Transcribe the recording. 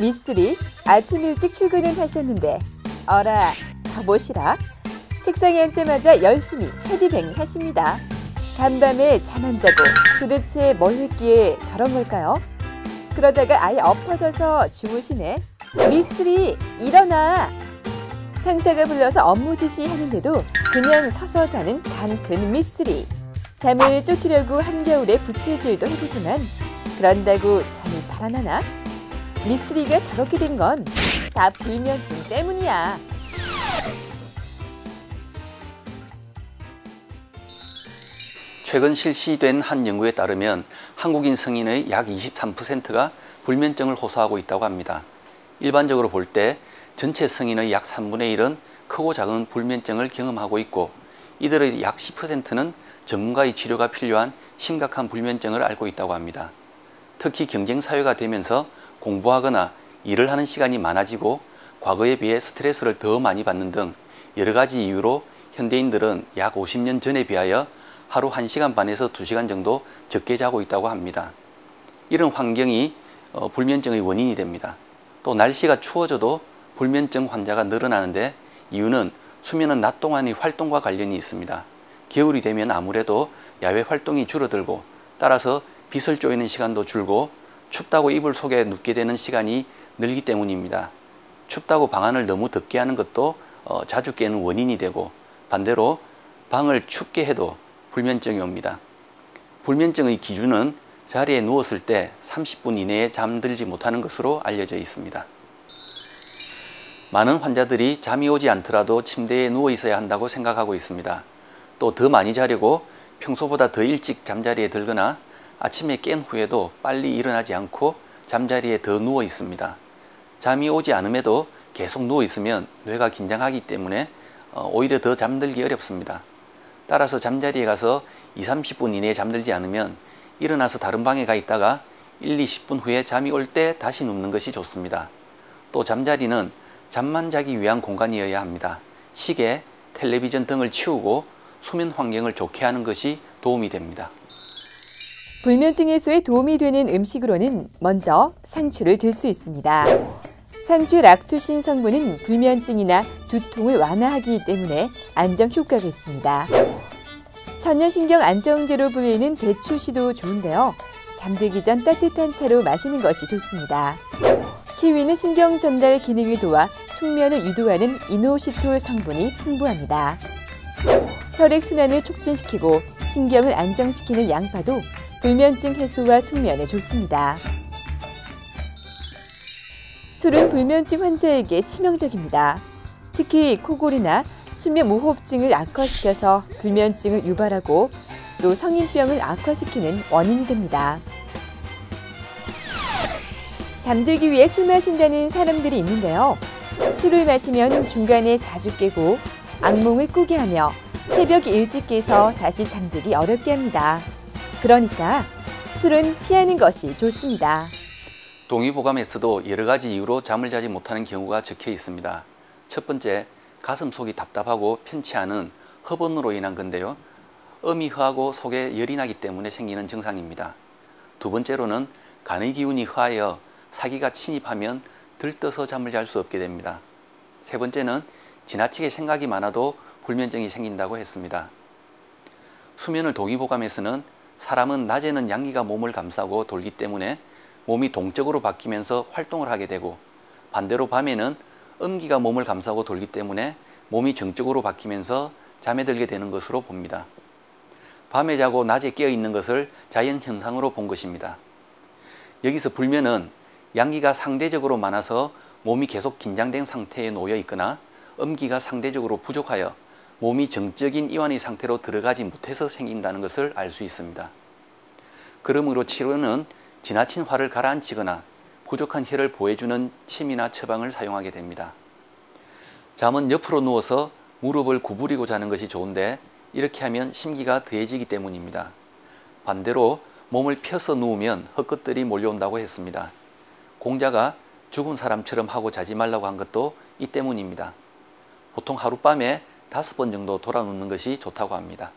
미쓰리 아침 일찍 출근을 하셨는데 어라 저보시라 책상에 앉자마자 열심히 헤드뱅 하십니다. 간밤에 잠 안 자고 도대체 뭘 했기에 저런 걸까요? 그러다가 아예 엎어져서 주무시네. 미쓰리 일어나. 상사가 불러서 업무 지시하는데도 그냥 서서 자는 단큰 미쓰리. 잠을 쫓으려고 한겨울에 부채질도 해보지만 그런다고 잠이 달아나나? 미쓰리가 저렇게 된 건 다 불면증 때문이야. 최근 실시된 한 연구에 따르면 한국인 성인의 약 23%가 불면증을 호소하고 있다고 합니다. 일반적으로 볼 때 전체 성인의 약 3분의 1은 크고 작은 불면증을 경험하고 있고 이들의 약 10%는 전문가의 치료가 필요한 심각한 불면증을 앓고 있다고 합니다. 특히 경쟁사회가 되면서 공부하거나 일을 하는 시간이 많아지고 과거에 비해 스트레스를 더 많이 받는 등 여러 가지 이유로 현대인들은 약 50년 전에 비하여 하루 1시간 반에서 2시간 정도 적게 자고 있다고 합니다. 이런 환경이 어, 불면증의 원인이 됩니다. 또 날씨가 추워져도 불면증 환자가 늘어나는데 이유는 수면은 낮 동안의 활동과 관련이 있습니다. 겨울이 되면 아무래도 야외 활동이 줄어들고 따라서 빛을 쬐는 시간도 줄고 춥다고 이불 속에 눕게 되는 시간이 늘기 때문입니다. 춥다고 방 안을 너무 덥게 하는 것도 어, 자주 깨는 원인이 되고 반대로 방을 춥게 해도 불면증이 옵니다. 불면증의 기준은 자리에 누웠을 때 30분 이내에 잠들지 못하는 것으로 알려져 있습니다. 많은 환자들이 잠이 오지 않더라도 침대에 누워 있어야 한다고 생각하고 있습니다. 또 더 많이 자려고 평소보다 더 일찍 잠자리에 들거나 아침에 깬 후에도 빨리 일어나지 않고 잠자리에 더 누워 있습니다. 잠이 오지 않음에도 계속 누워 있으면 뇌가 긴장하기 때문에 어, 오히려 더 잠들기 어렵습니다. 따라서 잠자리에 가서 2, 30분 이내에 잠들지 않으면 일어나서 다른 방에 가 있다가 1, 20분 후에 잠이 올 때 다시 눕는 것이 좋습니다. 또 잠자리는 잠만 자기 위한 공간이어야 합니다. 시계, 텔레비전 등을 치우고 수면 환경을 좋게 하는 것이 도움이 됩니다. 불면증 해소에 도움이 되는 음식으로는 먼저 상추를 들 수 있습니다. 상추 락토신 성분은 불면증이나 두통을 완화하기 때문에 안정 효과가 있습니다. 전여신경 안정제로 불리는 대추씨도 좋은데요. 잠들기 전 따뜻한 차로 마시는 것이 좋습니다. 키위는 신경 전달 기능을 도와 숙면을 유도하는 이노시톨 성분이 풍부합니다. 혈액 순환을 촉진시키고 신경을 안정시키는 양파도 불면증 해소와 숙면에 좋습니다. 술은 불면증 환자에게 치명적입니다. 특히 코골이나 수면 무호흡증을 악화시켜서 불면증을 유발하고 또 성인병을 악화시키는 원인이 됩니다. 잠들기 위해 술 마신다는 사람들이 있는데요. 술을 마시면 중간에 자주 깨고 악몽을 꾸게 하며 새벽 일찍 깨서 다시 잠들기 어렵게 합니다. 그러니까 술은 피하는 것이 좋습니다. 동의보감에서도 여러 가지 이유로 잠을 자지 못하는 경우가 적혀 있습니다. 첫 번째, 가슴 속이 답답하고 편치 않은 허번으로 인한 건데요. 음이 허하고 속에 열이 나기 때문에 생기는 증상입니다. 두 번째로는 간의 기운이 허하여 사기가 침입하면 들떠서 잠을 잘 수 없게 됩니다. 세 번째는 지나치게 생각이 많아도 불면증이 생긴다고 했습니다. 수면을 동의보감에서는 사람은 낮에는 양기가 몸을 감싸고 돌기 때문에 몸이 동적으로 바뀌면서 활동을 하게 되고 반대로 밤에는 음기가 몸을 감싸고 돌기 때문에 몸이 정적으로 바뀌면서 잠에 들게 되는 것으로 봅니다. 밤에 자고 낮에 깨어 있는 것을 자연 현상으로 본 것입니다. 여기서 불면은 양기가 상대적으로 많아서 몸이 계속 긴장된 상태에 놓여 있거나 음기가 상대적으로 부족하여 몸이 정적인 이완의 상태로 들어가지 못해서 생긴다는 것을 알 수 있습니다. 그러므로 치료는 지나친 화를 가라앉히거나 부족한 혈을 보해주는 침이나 처방을 사용하게 됩니다. 잠은 옆으로 누워서 무릎을 구부리고 자는 것이 좋은데 이렇게 하면 심기가 더해지기 때문입니다. 반대로 몸을 펴서 누우면 헛것들이 몰려온다고 했습니다. 공자가 죽은 사람처럼 하고 자지 말라고 한 것도 이 때문입니다. 보통 하룻밤에 다섯 번 정도 돌아 눕는 것이 좋다고 합니다.